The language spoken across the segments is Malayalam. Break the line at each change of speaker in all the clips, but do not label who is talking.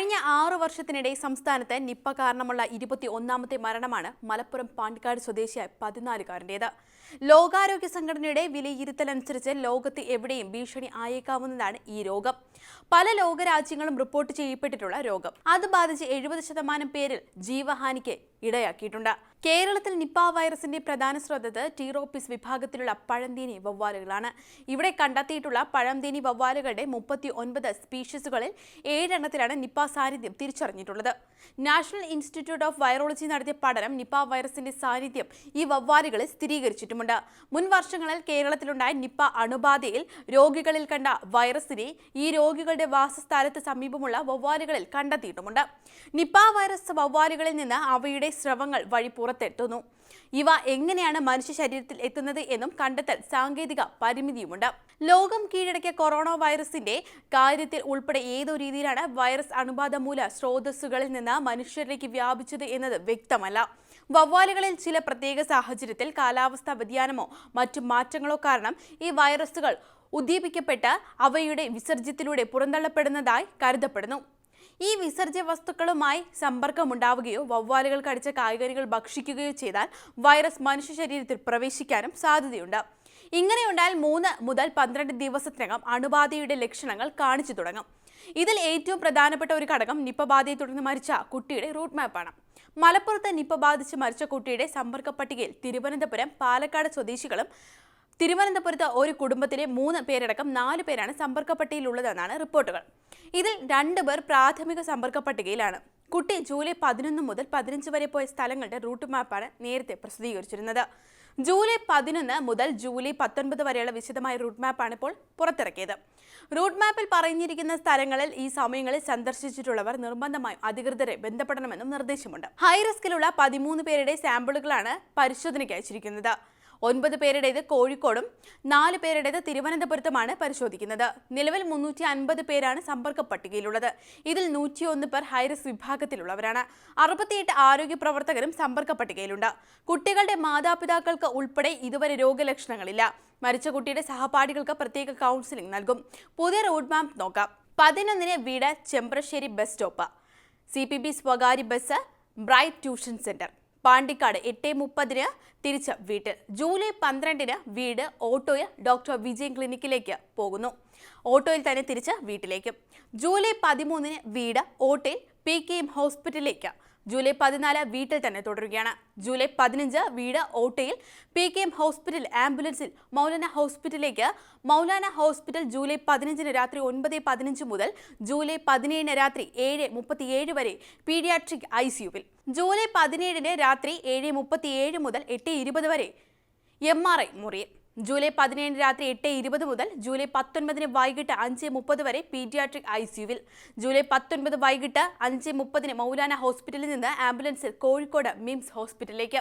കഴിഞ്ഞ ആറു വർഷത്തിനിടെ സംസ്ഥാനത്ത് നിപ്പ കാരണമുള്ള ഇരുപത്തി ഒന്നാമത്തെ മരണമാണ് മലപ്പുറം പാണ്ടിക്കാട് സ്വദേശിയായ പതിനാലുകാരന്റേത്. ലോകാരോഗ്യ സംഘടനയുടെ വിലയിരുത്തലനുസരിച്ച് ലോകത്ത് എവിടെയും ഭീഷണി ആയേക്കാവുന്നതാണ് ഈ രോഗം. പല ലോകരാജ്യങ്ങളും റിപ്പോർട്ട് ചെയ്യപ്പെട്ടിട്ടുള്ള രോഗം. അത് ബാധിച്ച് എഴുപത് ശതമാനം പേരിൽ ജീവഹാനിക്ക് ഇടയാക്കിയിട്ടുണ്ട്. കേരളത്തിൽ നിപ്പ വൈറസിന്റെ പ്രധാന സ്രോതത് ടീറോപ്പിസ് വിഭാഗത്തിലുള്ള പഴന്തീനി വവ്വാലുകളാണ്. ഇവിടെ കണ്ടെത്തിയിട്ടുള്ള പഴന്തീനി വവ്വാലുകളുടെ മുപ്പത്തി ഒൻപത് സ്പീഷീസുകളിൽ ഏഴെണ്ണത്തിലാണ് നിപ്പ സാന്നിധ്യം തിരിച്ചറിഞ്ഞിട്ടുള്ളത്. നാഷണൽ ഇൻസ്റ്റിറ്റ്യൂട്ട് ഓഫ് വൈറോളജി നടത്തിയ പഠനം നിപ്പ വൈറസിന്റെ സാന്നിധ്യം ഈ വവ്വാലുകളിൽ സ്ഥിരീകരിച്ചിട്ടുമുണ്ട്. മുൻ വർഷങ്ങളിൽ കേരളത്തിലുണ്ടായ നിപ്പ അണുബാധയിൽ രോഗികളിൽ കണ്ട വൈറസിനെ ഈ രോഗികളുടെ വാസസ്ഥലത്ത് സമീപമുള്ള വവ്വാലുകളിൽ കണ്ടെത്തിയിട്ടുമുണ്ട്. നിപ്പ വൈറസ് വവ്വാലുകളിൽ നിന്ന് അവയുടെ സ്രവങ്ങൾ വഴി പുറത്തെത്തുന്നു. ഇവ എങ്ങനെയാണ് മനുഷ്യ ശരീരത്തിൽ എത്തുന്നത് എന്നും കണ്ടെത്തൽ സാങ്കേതിക പരിമിതിയുമുണ്ട്. ലോകം കീഴടക്കിയ കൊറോണ വൈറസിന്റെ കാര്യത്തിൽ ഉൾപ്പെടെ ഏതോ രീതിയിലാണ് വൈറസ് അണുബാധ മൂല സ്രോതസ്സുകളിൽ നിന്ന് മനുഷ്യരിലേക്ക് വ്യാപിച്ചത് എന്നത് വ്യക്തമല്ല. വവ്വാലുകളിൽ ചില പ്രത്യേക സാഹചര്യത്തിൽ കാലാവസ്ഥാ വ്യതിയാനമോ മറ്റു മാറ്റങ്ങളോ കാരണം ഈ വൈറസുകൾ ഉദ്ദീപിക്കപ്പെട്ട് അവയുടെ വിസർജ്യത്തിലൂടെ പുറന്തള്ളപ്പെടുന്നതായി കരുതപ്പെടുന്നു. ഈ വിസർജ്യ വസ്തുക്കളുമായി സമ്പർക്കമുണ്ടാവുകയോ വവ്വാലുകൾ കടിച്ച കായ്കനികൾ ഭക്ഷിക്കുകയോ ചെയ്താൽ വൈറസ് മനുഷ്യ ശരീരത്തിൽ പ്രവേശിക്കാനും സാധ്യതയുണ്ട്. ഇങ്ങനെയുണ്ടായാൽ മൂന്ന് മുതൽ പന്ത്രണ്ട് ദിവസത്തിനകം അണുബാധയുടെ ലക്ഷണങ്ങൾ കാണിച്ചു തുടങ്ങും. ഇതിൽ ഏറ്റവും പ്രധാനപ്പെട്ട ഒരു ഘടകം നിപ്പ ബാധയെ തുടർന്ന് മരിച്ച കുട്ടിയുടെ റൂട്ട് മാപ്പാണ് മലപ്പുറത്ത് നിപ്പ ബാധിച്ച് മരിച്ച കുട്ടിയുടെ സമ്പർക്ക പട്ടികയിൽ തിരുവനന്തപുരം പാലക്കാട് സ്വദേശികളും തിരുവനന്തപുരത്ത് ഒരു കുടുംബത്തിലെ മൂന്ന് പേരടക്കം നാല് പേരാണ് സമ്പർക്ക പട്ടികയിലുള്ളതെന്നാണ് റിപ്പോർട്ടുകൾ. ഇതിൽ രണ്ടുപേർ പ്രാഥമിക സമ്പർക്ക പട്ടികയിലാണ് കുട്ടി ജൂലൈ പതിനൊന്ന് മുതൽ പതിനഞ്ച് വരെ പോയ സ്ഥലങ്ങളുടെ റൂട്ട് മാപ്പാണ് നേരത്തെ പ്രസിദ്ധീകരിച്ചിരുന്നത്. ജൂലൈ പതിനൊന്ന് മുതൽ ജൂലൈ പത്തൊൻപത് വരെയുള്ള വിശദമായ റൂട്ട് മാപ്പാണ് ഇപ്പോൾ പുറത്തിറക്കിയത്. റൂട്ട് മാപ്പിൽ പറഞ്ഞിരിക്കുന്ന സ്ഥലങ്ങളിൽ ഈ സമയങ്ങളിൽ സന്ദർശിച്ചിട്ടുള്ളവർ നിർബന്ധമായും അധികൃതരെ ബന്ധപ്പെടണമെന്നും നിർദ്ദേശമുണ്ട്. ഹൈ റിസ്കിലുള്ള പതിമൂന്ന് പേരുടെ സാമ്പിളുകളാണ് പരിശോധനയ്ക്ക് അയച്ചിരിക്കുന്നത്. ഒൻപത് പേരുടേത് കോഴിക്കോടും നാല് പേരുടേത് തിരുവനന്തപുരത്തുമാണ് പരിശോധിക്കുന്നത്. നിലവിൽ മുന്നൂറ്റി അൻപത് പേരാണ് സമ്പർക്ക പട്ടികയിലുള്ളത്. ഇതിൽ നൂറ്റിയൊന്ന് പേർ ഹൈറിസ്ക് വിഭാഗത്തിലുള്ളവരാണ്. അറുപത്തിയെട്ട് ആരോഗ്യ പ്രവർത്തകരും സമ്പർക്ക പട്ടികയിലുണ്ട്. കുട്ടികളുടെ മാതാപിതാക്കൾക്ക് ഉൾപ്പെടെ ഇതുവരെ രോഗലക്ഷണങ്ങളില്ല. മരിച്ച കുട്ടിയുടെ സഹപാഠികൾക്ക് പ്രത്യേക കൗൺസിലിംഗ് നൽകും. പുതിയ റോഡ് മാപ്പ് നോക്കാം. പതിനൊന്നിന് വീട് Chembrassery bus stop. C P B സ്വകാര്യ bus bright tuition centre. Pandikkad എട്ട് മുപ്പതിന് തിരിച്ച് വീട്ടിൽ. ജൂലൈ പന്ത്രണ്ടിന് വീട് ഓട്ടോയിൽ ഡോക്ടർ വിജയൻ ക്ലിനിക്കിലേക്ക് പോകുന്നു. ഓട്ടോയിൽ തന്നെ തിരിച്ച് വീട്ടിലേക്ക്. ജൂലൈ പതിമൂന്നിന് വീട് ഓട്ടോയിൽ പി കെ എം ഹോസ്പിറ്റലിലേക്ക് ജൂലൈ പതിനാല് വീട്ടിൽ തന്നെ തുടരുകയാണ്. ജൂലൈ പതിനഞ്ച് വീട് ഓട്ടയിൽ പി കെ എം ഹോസ്പിറ്റൽ ആംബുലൻസിൽ മൗലാന ഹോസ്പിറ്റലിലേക്ക്. മൗലാന ഹോസ്പിറ്റൽ ജൂലൈ പതിനഞ്ചിന് രാത്രി ഒൻപത് പതിനഞ്ച് മുതൽ ജൂലൈ പതിനേഴിന് രാത്രി ഏഴ് മുപ്പത്തിയേഴ് വരെ പീഡിയാട്രിക് ഐ സിയുവിൽ ജൂലൈ പതിനേഴിന് രാത്രി ഏഴ് മുപ്പത്തിയേഴ് മുതൽ എട്ട് ഇരുപത് വരെ എം ആർ ഐ മുറിയിൽ. ജൂലൈ പതിനേഴിന് രാത്രി എട്ട് ഇരുപത് മുതൽ ജൂലൈ പത്തൊൻപതിന് വൈകിട്ട് അഞ്ച് മുപ്പത് വരെ പീഡിയാട്രിക് ഐ സിയുവിൽ ജൂലൈ പത്തൊൻപത് വൈകിട്ട് അഞ്ച് മുപ്പതിന് മൗലാന ഹോസ്പിറ്റലിൽ നിന്ന് ആംബുലൻസിൽ കോഴിക്കോട് മിംസ് ഹോസ്പിറ്റലിലേക്ക്.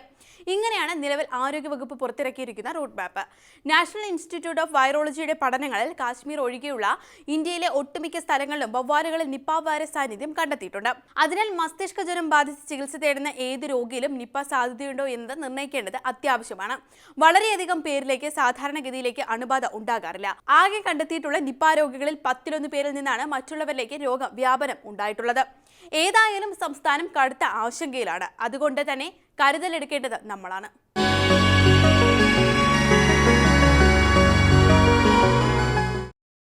ഇങ്ങനെയാണ് നിലവിൽ ആരോഗ്യവകുപ്പ് പുറത്തിറക്കിയിരിക്കുന്ന route map. National institute of വൈറോളജിയുടെ പഠനങ്ങളിൽ കാശ്മീർ ഒഴികെയുള്ള ഇന്ത്യയിലെ ഒട്ടുമിക്ക സ്ഥലങ്ങളിലും വവ്വാലുകളിൽ നിപ്പ വൈറസ് സാന്നിധ്യം കണ്ടെത്തിയിട്ടുണ്ട്. അതിനാൽ മസ്തിഷ്ക ജ്വരം ബാധിച്ച് ചികിത്സ തേടുന്ന ഏത് രോഗിയിലും നിപ്പ സാധ്യതയുണ്ടോ എന്നത് നിർണയിക്കേണ്ടത് അത്യാവശ്യമാണ്. വളരെയധികം പേരിലേക്ക് സാധാരണഗതിയിലേക്ക് അണുബാധ ഉണ്ടാകാറില്ല. ആകെ കണ്ടെത്തിയിട്ടുള്ള നിപ്പ രോഗികളിൽ പത്തിലൊന്ന് പേരിൽ നിന്നാണ് മറ്റുള്ളവരിലേക്ക് രോഗവ്യാപനം ഉണ്ടായിട്ടുള്ളത്. ഏതായാലും സംസ്ഥാനം കടുത്ത ആശങ്കയിലാണ്. അതുകൊണ്ട് തന്നെ കരുതലെടുക്കേണ്ടത് നമ്മളാണ്.